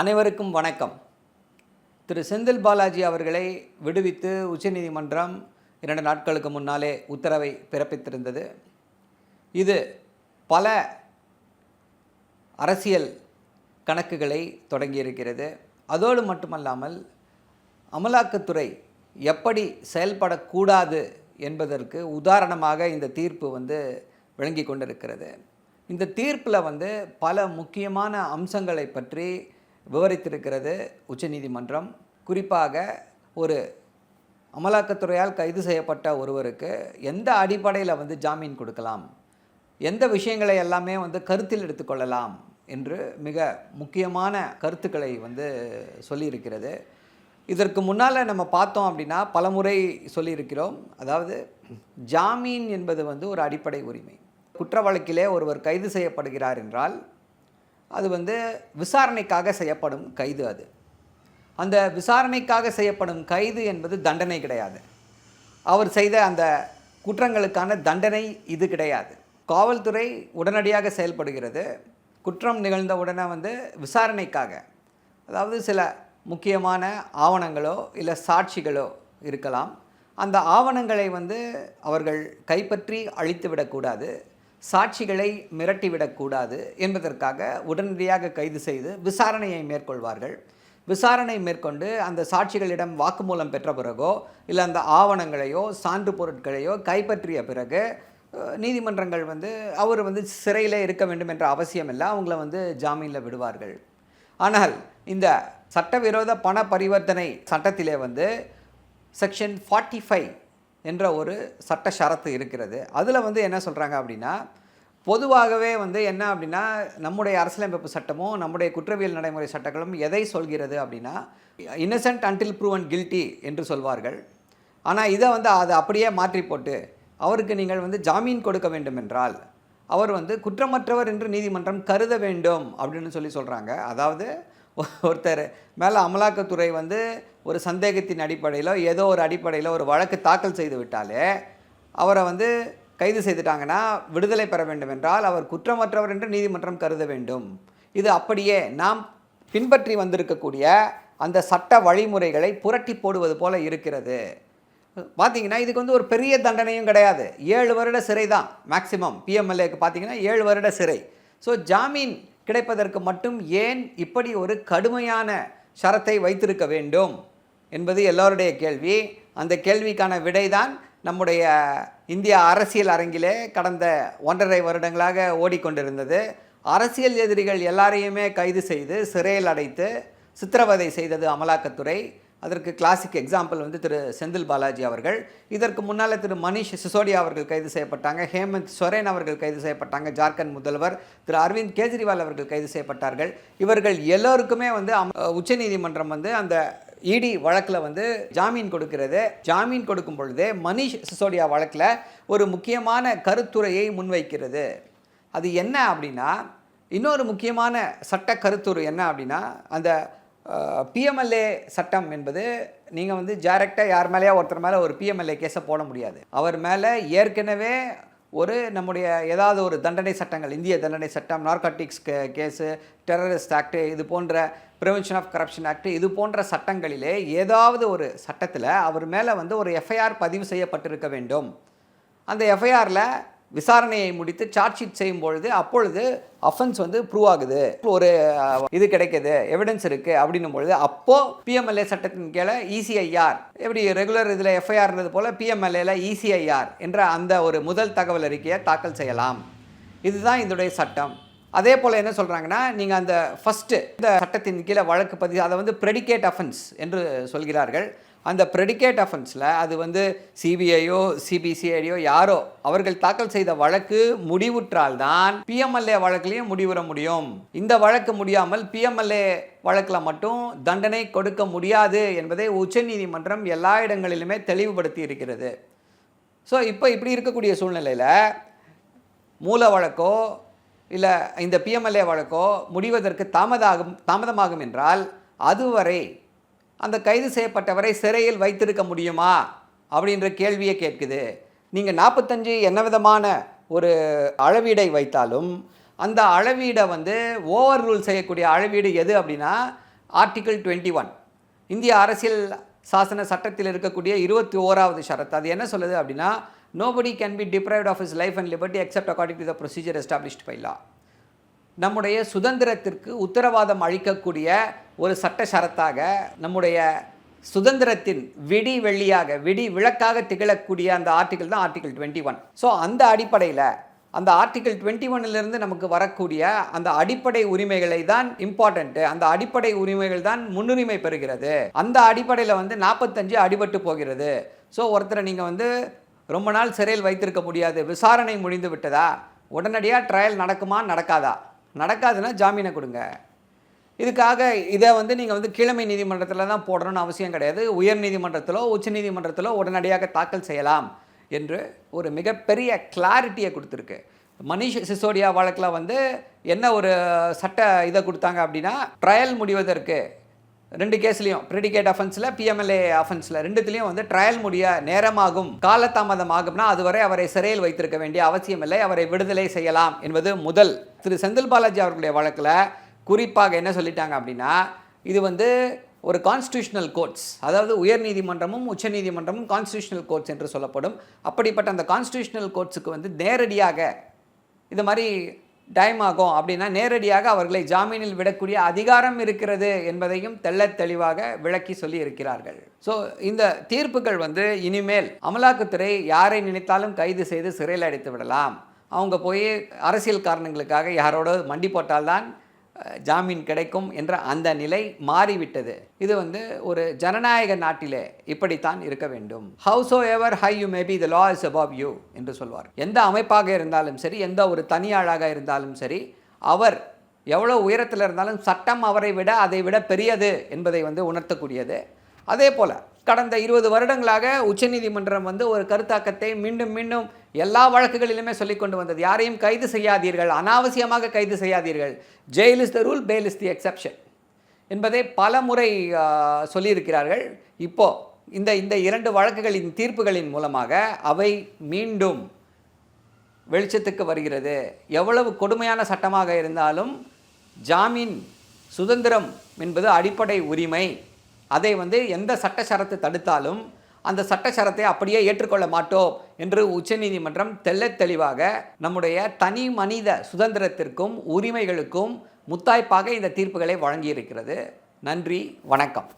அனைவருக்கும் வணக்கம். திரு செந்தில் பாலாஜி அவர்களை விடுவித்து உச்சநீதிமன்றம் இரண்டு நாட்களுக்கு முன்னாலே உத்தரவை பிறப்பித்திருந்தது. இது பல அரசியல் கணக்குகளை தொடங்கியிருக்கிறது. அதோடு மட்டுமல்லாமல் அமலாக்கத்துறை எப்படி செயல்படக்கூடாது என்பதற்கு உதாரணமாக இந்த தீர்ப்பு வந்து விளங்கி கொண்டிருக்கிறது. இந்த தீர்ப்பில் வந்து பல முக்கியமான அம்சங்களை பற்றி விவரித்திருக்கிறது உச்சநீதிமன்றம். குறிப்பாக ஒரு அமலாக்கத்துறையால் கைது செய்யப்பட்ட ஒருவருக்கு எந்த அடிப்படையில் வந்து ஜாமீன் கொடுக்கலாம்? எந்த விஷயங்களை எல்லாமே வந்து கருத்தில் எடுத்துக்கொள்ளலாம்? என்று மிக முக்கியமான கருத்துக்களை வந்து சொல்லியிருக்கிறது. இதற்கு முன்னால் நம்ம பார்த்தோம் அப்படின்னா பலமுறை சொல்லியிருக்கிறோம். அதாவது ஜாமீன் என்பது வந்து ஒரு அடிப்படை உரிமை. குற்ற வழக்கிலே ஒருவர் கைது செய்யப்படுகிறார் என்றால் அது வந்து விசாரணைக்காக செய்யப்படும் கைது அது. அந்த விசாரணைக்காக செய்யப்படும் கைது என்பது தண்டனை கிடையாது. அவர் செய்த அந்த குற்றங்களுக்கான தண்டனை இது கிடையாது. காவல்துறை உடனடியாக செயல்படுகிறது. குற்றம் நிகழ்ந்த உடனே வந்து விசாரணைக்காக. அதாவது சில முக்கியமான ஆவணங்களோ இல்லை சாட்சிகளோ இருக்கலாம். அந்த ஆவணங்களை வந்து அவர்கள் கைப்பற்றி அழித்து விடக்கூடாது. சாட்சிகளை மிரட்டிவிடக்கூடாது என்பதற்காக உடனடியாக கைது செய்து விசாரணையை மேற்கொள்வார்கள். விசாரணை மேற்கொண்டு அந்த சாட்சிகளிடம் வாக்குமூலம் பெற்ற பிறகோ இல்லை அந்த ஆவணங்களையோ சான்று பொருட்களையோ கைப்பற்றிய பிறகு நீதிமன்றங்கள் வந்து அவர் வந்து சிறையில் இருக்க வேண்டும் என்ற அவசியம் இல்லை அவங்கள வந்து ஜாமீனில் விடுவார்கள். ஆனால் இந்த சட்டவிரோத பண பரிவர்த்தனை சட்டத்திலே வந்து செக்ஷன் ஃபார்ட்டி ஃபைவ் என்ற ஒரு சட்ட ஷரத்து இருக்கிறது. அதில் வந்து என்ன சொல்கிறாங்க அப்படின்னா பொதுவாகவே வந்து என்ன அப்படின்னா நம்முடைய அரசியலமைப்பு சட்டமும் நம்முடைய குற்றவியல் நடைமுறை சட்டங்களும் எதை சொல்கிறது அப்படின்னா இன்னசென்ட் அன்டில் ப்ரூவன் கில்ட்டி என்று சொல்வார்கள். ஆனால் இதை வந்து அதை அப்படியே மாற்றி போட்டு அவருக்கு நீங்கள் வந்து ஜாமீன் கொடுக்க வேண்டும் என்றால் அவர் வந்து குற்றமற்றவர் என்று நீதிமன்றம் கருத வேண்டும் அப்படின்னு சொல்லி சொல்கிறாங்க அதாவது ஒருத்தர் மேலே அமலாக்கத்துறை வந்து ஒரு சந்தேகத்தின் அடிப்படையிலோ ஏதோ ஒரு அடிப்படையில் ஒரு வழக்கு தாக்கல் செய்து விட்டாலே அவரை வந்து கைது செய்துட்டாங்கன்னா விடுதலை பெற வேண்டும் என்றால் அவர் குற்றமற்றவர் என்று நீதிமன்றம் கருத வேண்டும். இது அப்படியே நாம் பின்பற்றி வந்திருக்கக்கூடிய அந்த சட்ட வழிமுறைகளை புரட்டி போடுவது போல இருக்கிறது. பார்த்தீங்கன்னா இதுக்கு வந்து ஒரு பெரிய தண்டனையும் கிடையாது. ஏழு வருட சிறை தான் மேக்சிமம் பிஎம்எல்ஏக்கு பார்த்தீங்கன்னா ஏழு வருட சிறை. ஸோ ஜாமீன் கிடைப்பதற்கு மட்டும் ஏன் இப்படி ஒரு கடுமையான ஷரத்தை வைத்திருக்க வேண்டும்? என்பது எல்லோருடைய கேள்வி. அந்த கேள்விக்கான விடைதான் நம்முடைய இந்திய அரசியல் அரங்கிலே கடந்த ஒன்றரை வருடங்களாக ஓடிக்கொண்டிருந்தது. அரசியல் எதிரிகள் எல்லாரையுமே கைது செய்து சிறையில் அடைத்து சித்திரவதை செய்தது அமலாக்கத்துறை. அதற்கு கிளாசிக் எக்ஸாம்பிள் வந்து திரு செந்தில் பாலாஜி அவர்கள். இதற்கு முன்னால் திரு மணிஷ் சிசோடியா அவர்கள் கைது செய்யப்பட்டாங்க. ஹேமந்த் சொரேன் அவர்கள் கைது செய்யப்பட்டாங்க. ஜார்க்கண்ட் முதல்வர் திரு அரவிந்த் கெஜ்ரிவால் அவர்கள் கைது செய்யப்பட்டார்கள். இவர்கள் எல்லோருக்குமே வந்து அம் உச்சநீதிமன்றம் வந்து அந்த இடி வழக்கில் வந்து ஜாமீன் கொடுக்கிறது. ஜாமீன் கொடுக்கும் பொழுது மனிஷ் சிசோடியா வழக்கில் ஒரு முக்கியமான கருத்துரையை முன்வைக்கிறது. அது என்ன அப்படின்னா இன்னொரு முக்கியமான சட்ட கருத்துரு என்ன அப்படின்னா அந்த பிஎம்எல்ஏ சட்டம் என்பது நீங்கள் வந்து டேரெக்டாக யார் மேலேயா ஒருத்தர் மேலே ஒரு பிஎம்எல்ஏ கேஸை போட முடியாது. அவர் மேலே ஏற்கனவே ஒரு நம்முடைய ஏதாவது ஒரு தண்டனை சட்டங்கள் இந்திய தண்டனை சட்டம் நார்காட்டிக்ஸ் கே கேஸு டெரரிஸ்ட் ஆக்ட்டு இது போன்ற ப்ரிவென்ஷன் ஆஃப் கரப்ஷன் ஆக்ட் இது போன்ற சட்டங்களிலே ஏதாவது ஒரு சட்டத்தில் அவர் மேலே வந்து ஒரு எஃப்ஐஆர் பதிவு செய்யப்பட்டிருக்க வேண்டும். அந்த எஃப்ஐஆரில் விசாரணையை முடித்து சார்ஜ் ஷீட் செய்யும் பொழுது அப்பொழுது அஃபென்ஸ் வந்து ப்ரூவ் ஆகுது. ஒரு இது கிடைக்கிது எவிடன்ஸ் இருக்குது அப்படின்னும் பொழுது அப்போது பிஎம்எல்ஏ சட்டத்தின் கீழே இசிஐஆர் எப்படி ரெகுலர் இதில் எஃப்ஐஆர்ன்றது போல் பிஎம்எல்ஏல இசிஐஆர் என்ற அந்த ஒரு முதல் தகவல் அறிக்கையை தாக்கல் செய்யலாம். இதுதான் இதனுடைய சட்டம். அதே போல் என்ன சொல்கிறாங்கன்னா நீங்கள் அந்த ஃபஸ்ட்டு இந்த சட்டத்தின் கீழே வழக்கு பதிவு அதை வந்து ப்ரெடிகேட் அஃபென்ஸ் என்று சொல்கிறார்கள். அந்த ப்ரெடிகேட் அஃபென்ஸில் அது வந்து சிபிஐயோ சிபிசிஐடியோ யாரோ அவர்கள் தாக்கல் செய்த வழக்கு முடிவுற்றால்தான் பிஎம்எல்ஏ வழக்குலையும் முடிவுற முடியும். இந்த வழக்கு முடியாமல் பிஎம்எல்ஏ வழக்கில் மட்டும் தண்டனை கொடுக்க முடியாது என்பதை உச்சநீதிமன்றம் எல்லா இடங்களிலுமே தெளிவுபடுத்தி இருக்கிறது. ஸோ இப்போ இப்படி இருக்கக்கூடிய சூழ்நிலையில் மூல வழக்கோ இல்லை இந்த பிஎம்எல்ஏ வழக்கோ முடிவதற்கு தாமதாகும் தாமதமாகும் என்றால் அதுவரை அந்த கைது செய்யப்பட்டவரை சிறையில் வைத்திருக்க முடியுமா? அப்படின்ற கேள்வியை கேட்குது. நீங்கள் நாற்பத்தஞ்சு என்ன விதமான ஒரு அளவீடை வைத்தாலும் அந்த அளவீடை வந்து ஓவர் ரூல் செய்யக்கூடிய அளவீடு எது அப்படின்னா ஆர்டிகிள் டுவெண்ட்டி ஒன். இந்திய அரசியல் சாசன சட்டத்தில் இருக்கக்கூடிய இருபத்தி ஓராவது ஷரத் அது என்ன சொல்லுது அப்படின்னா nobody can be deprived of his life and liberty except according to the procedure established by நம்முடைய சுதந்திரத்திற்கு உத்தரவாதம் அளிக்கக்கூடிய ஒரு சட்ட சரத்தாக நம்முடைய சுதந்திரத்தின் விடி வெள்ளியாக விடி விளக்காக திகழக்கூடிய அந்த ஆர்டிகிள் தான் ஆர்டிகிள் டுவெண்ட்டி ஒன் ஸோ அந்த அடிப்படையில் அந்த ஆர்டிகிள் டுவெண்ட்டி ஒன்னிலிருந்து நமக்கு வரக்கூடிய அந்த அடிப்படை உரிமைகளை தான் இம்பார்ட்டண்ட்டு அந்த அடிப்படை உரிமைகள் தான் முன்னுரிமை பெறுகிறது. அந்த அடிப்படையில் வந்து நாற்பத்தஞ்சு அடிபட்டு போகிறது. ஸோ ஒருத்தரை நீங்கள் வந்து ரொம்ப நாள் சிறையில் வைத்திருக்க முடியாது விசாரணை முடிந்து விட்டதா? உடனடியாக ட்ரையல் நடக்குமா நடக்காதா? நடக்காதுன்னா ஜாமீனை கொடுங்க. இதுக்காக இதை வந்து நீங்கள் வந்து கீழமை நீதிமன்றத்தில் தான் போடணும்னு அவசியம் கிடையாது. உயர் நீதிமன்றத்திலோ உச்ச நீதிமன்றத்திலோ உடனடியாக தாக்கல் செய்யலாம் என்று ஒரு மிகப்பெரிய கிளாரிட்டியை கொடுத்துருக்கு. மனிஷ் சிசோடியா வழக்கில் வந்து என்ன ஒரு சட்ட இதை கொடுத்தாங்க அப்படின்னா ட்ரையல் முடிவதற்கு ரெண்டு கேஸ்லையும் ப்ரெடிகேட் அஃபென்ஸில் பிஎம்எல்ஏ அஃபென்ஸில் ரெண்டுத்துலேயும் வந்து ட்ரையல் முடிய நேரமாகும் காலதாமதம் ஆகும்னா அதுவரை அவரை சிறையில் வைத்திருக்க வேண்டிய அவசியமில்லை அவரை விடுதலை செய்யலாம் என்பது முதல். திரு செந்தில் பாலாஜி அவர்களுடைய வழக்கில் குறிப்பாக என்ன சொல்லிட்டாங்க அப்படின்னா இது வந்து ஒரு கான்ஸ்டியூஷனல் கோர்ட்ஸ் அதாவது உயர் நீதிமன்றமும் உச்ச நீதிமன்றமும் கான்ஸ்டியூஷனல் கோர்ட்ஸ் என்று சொல்லப்படும். அப்படிப்பட்ட அந்த கான்ஸ்டியூஷனல் கோர்ட்ஸுக்கு வந்து நேரடியாக இது மாதிரி டைம் ஆகும் அப்படின்னா நேரடியாக அவர்களை ஜாமீனில் விடக்கூடிய அதிகாரம் இருக்கிறது என்பதையும் தெள்ள தெளிவாக விளக்கி சொல்லி இருக்கிறார்கள் ஸோ இந்த தீர்ப்புகள் வந்து இனிமேல் அமலாக்கத்துறை யாரை நினைத்தாலும் கைது செய்து சிறையில் அடைத்து விடலாம். அவங்க போய் அரசியல் காரணங்களுக்காக யாரோட மண்டி போட்டால்தான் ஜாமீன் கிடைக்கும் என்ற அந்த நிலை மாறிவிட்டது. இது வந்து ஒரு ஜனநாயக நாட்டிலே இப்படித்தான் இருக்க வேண்டும். Howsoever high you may be the law is above you என்று சொல்வார். எந்த அமைப்பாக இருந்தாலும் சரி எந்த ஒரு தனியாளாக இருந்தாலும் சரி அவர் எவ்வளோ உயரத்தில் இருந்தாலும் சட்டம் அவரை விட அதை விட பெரியது என்பதை வந்து உணர்த்தக்கூடியது. அதே போல் கடந்த இருபது வருடங்களாக உச்சநீதிமன்றம் வந்து ஒரு கருத்தாக்கத்தை மீண்டும் மீண்டும் எல்லா வழக்குகளிலுமே சொல்லிக் கொண்டு வந்தது. யாரையும் கைது செய்யாதீர்கள். அனாவசியமாக கைது செய்யாதீர்கள். Jail is the rule bail is the exception என்பதை பல முறை சொல்லியிருக்கிறார்கள். இப்போ இந்த இந்த இரண்டு வழக்குகளின் தீர்ப்புகளின் மூலமாக அவை மீண்டும் வெளிச்சத்துக்கு வருகிறது. எவ்வளவு கொடுமையான சட்டமாக இருந்தாலும் ஜாமீன் சுதந்திரம் என்பது அடிப்படை உரிமை. அதை வந்து எந்த சட்ட சரத்து தடுத்தாலும் அந்த சட்ட சரத்தை அப்படியே ஏற்றுக்கொள்ள மாட்டோம் என்று உச்சநீதிமன்றம் தெள்ளத் தெளிவாக நம்முடைய தனி மனித சுதந்திரத்திற்கும் உரிமைகளுக்கும் முத்தாய்ப்பாக இந்த தீர்ப்புகளை வழங்கியிருக்கிறது. நன்றி வணக்கம்.